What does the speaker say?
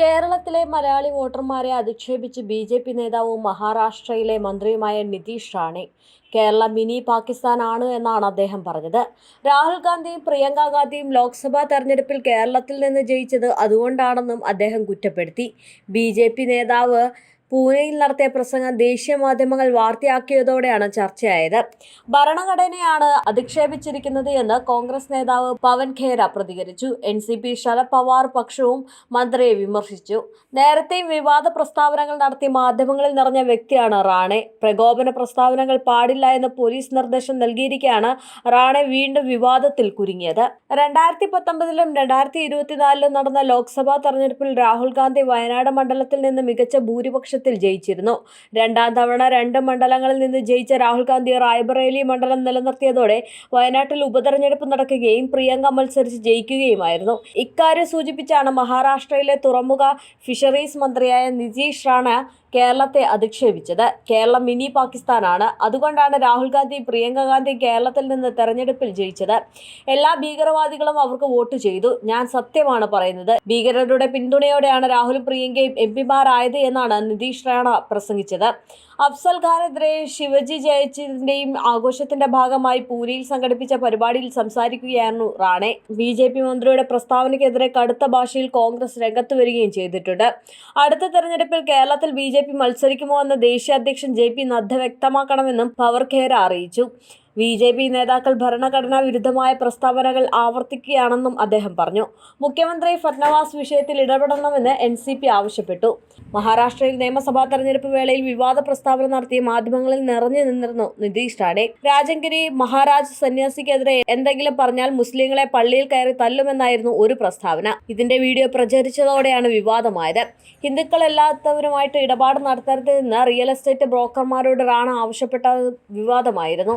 കേരളത്തിലെ മലയാളി വോട്ടർമാരെ അധിക്ഷേപിച്ച് B J P നേതാവും മഹാരാഷ്ട്രയിലെ മന്ത്രിയുമായ നിതീഷ് റാണെ. കേരള മിനി പാകിസ്ഥാനാണ് എന്നാണ് അദ്ദേഹം പറഞ്ഞത്. രാഹുൽ ഗാന്ധിയും പ്രിയങ്ക ഗാന്ധിയും ലോക്സഭാ തെരഞ്ഞെടുപ്പിൽ കേരളത്തിൽ നിന്ന് ജയിച്ചത് അതുകൊണ്ടാണെന്നും അദ്ദേഹം കുറ്റപ്പെടുത്തി. ബി നേതാവ് പൂനെയിൽ നടത്തിയ പ്രസംഗം ദേശീയ മാധ്യമങ്ങൾ വാർത്തയാക്കിയതോടെയാണ് ചർച്ചയായത്. ഭരണഘടനയാണ് അധിക്ഷേപിച്ചിരിക്കുന്നത് എന്ന് കോൺഗ്രസ് നേതാവ് പവൻ ഖേര പ്രതികരിച്ചു. N C P Sharad Pawar പക്ഷവും മന്ത്രിയെ വിമർശിച്ചു. നേരത്തെയും വിവാദ പ്രസ്താവനകൾ നടത്തി മാധ്യമങ്ങളിൽ നിറഞ്ഞ വ്യക്തിയാണ് റാണെ. പ്രകോപന പ്രസ്താവനകൾ പാടില്ല എന്ന് പോലീസ് നിർദ്ദേശം നൽകിയിരിക്കെയാണ് റാണെ വീണ്ടും വിവാദത്തിൽ കുരുങ്ങിയത്. രണ്ടായിരത്തി പത്തൊമ്പതിലും രണ്ടായിരത്തി ഇരുപത്തിനാലിലും നടന്ന ലോക്സഭാ തെരഞ്ഞെടുപ്പിൽ രാഹുൽ ഗാന്ധി വയനാട് മണ്ഡലത്തിൽ നിന്ന് മികച്ച ഭൂരിപക്ഷത്തിൽ ജയിച്ചിരുന്നു. രണ്ടാം തവണ രണ്ട് മണ്ഡലങ്ങളിൽ നിന്ന് ജയിച്ച രാഹുൽ ഗാന്ധി റായ്ബറേലി മണ്ഡലം നിലനിർത്തിയതോടെ വയനാട്ടിൽ ഉപതെരഞ്ഞെടുപ്പ് നടക്കുകയും പ്രിയങ്ക മത്സരിച്ച് ജയിക്കുകയുമായിരുന്നു. ഇക്കാര്യം സൂചിപ്പിച്ചാണ് മഹാരാഷ്ട്രയിലെ തുറമുഖ ഫിഷറീസ് മന്ത്രിയായ നിതീഷ് റാണ കേരളത്തെ അധിക്ഷേപിച്ചത്. കേരളം മിനി പാകിസ്ഥാനാണ്. അതുകൊണ്ടാണ് രാഹുൽ ഗാന്ധി പ്രിയങ്ക ഗാന്ധി കേരളത്തിൽ നിന്ന് തെരഞ്ഞെടുപ്പിൽ ജയിച്ചത്. എല്ലാ ഭീകരവാദികളും അവർക്ക് വോട്ട് ചെയ്തു. ഞാൻ സത്യമാണ് പറയുന്നത്. ഭീകരരുടെ പിന്തുണയോടെയാണ് രാഹുൽ പ്രിയങ്കയും എം പിമാരായത് എന്നാണ് നിതീഷ് റാണ പ്രസംഗിച്ചത്. അഫ്സൽ ഖാനെതിരെ ശിവജി ജയിച്ചതിന്റെയും ആഘോഷത്തിന്റെ ഭാഗമായി പൂരിയിൽ സംഘടിപ്പിച്ച പരിപാടിയിൽ സംസാരിക്കുകയായിരുന്നു റാണെ. ബി ജെ പി മന്ത്രിയുടെ പ്രസ്താവനയ്ക്കെതിരെ കടുത്ത ഭാഷയിൽ കോൺഗ്രസ് രംഗത്ത് വരികയും ചെയ്തിട്ടുണ്ട്. അടുത്ത തെരഞ്ഞെടുപ്പിൽ കേരളത്തിൽ ബി ജെ പി മത്സരിക്കുമോ എന്ന് ദേശീയ അധ്യക്ഷൻ ജെ പി നദ്ദ വ്യക്തമാക്കണമെന്നും പവർ ഖേര അറിയിച്ചു. ബി ജെ പി നേതാക്കൾ ഭരണഘടനാ വിരുദ്ധമായ പ്രസ്താവനകൾ ആവർത്തിക്കുകയാണെന്നും അദ്ദേഹം പറഞ്ഞു. മുഖ്യമന്ത്രി ഫട്നവാസ് വിഷയത്തിൽ ഇടപെടണമെന്ന് എൻ സി പി ആവശ്യപ്പെട്ടു. മഹാരാഷ്ട്രയിൽ നിയമസഭാ തെരഞ്ഞെടുപ്പ് വേളയിൽ വിവാദ പ്രസ്താവന നടത്തിയ മാധ്യമങ്ങളിൽ നിറഞ്ഞു നിന്നിരുന്നു നിതീഷ് റാണെ. രാജങ്കിരി മഹാരാജ് സന്യാസിക്കെതിരെ എന്തെങ്കിലും പറഞ്ഞാൽ മുസ്ലിങ്ങളെ പള്ളിയിൽ കയറി തല്ലുമെന്നായിരുന്നു ഒരു പ്രസ്താവന. ഇതിന്റെ വീഡിയോ പ്രചരിച്ചതോടെയാണ് വിവാദമായത്. ഹിന്ദുക്കളല്ലാത്തവരുമായിട്ട് ഇടപാട് നടത്തരുതെന്ന് റിയൽ എസ്റ്റേറ്റ് ബ്രോക്കർമാരോട് റാണ ആവശ്യപ്പെട്ടത് വിവാദമായിരുന്നു.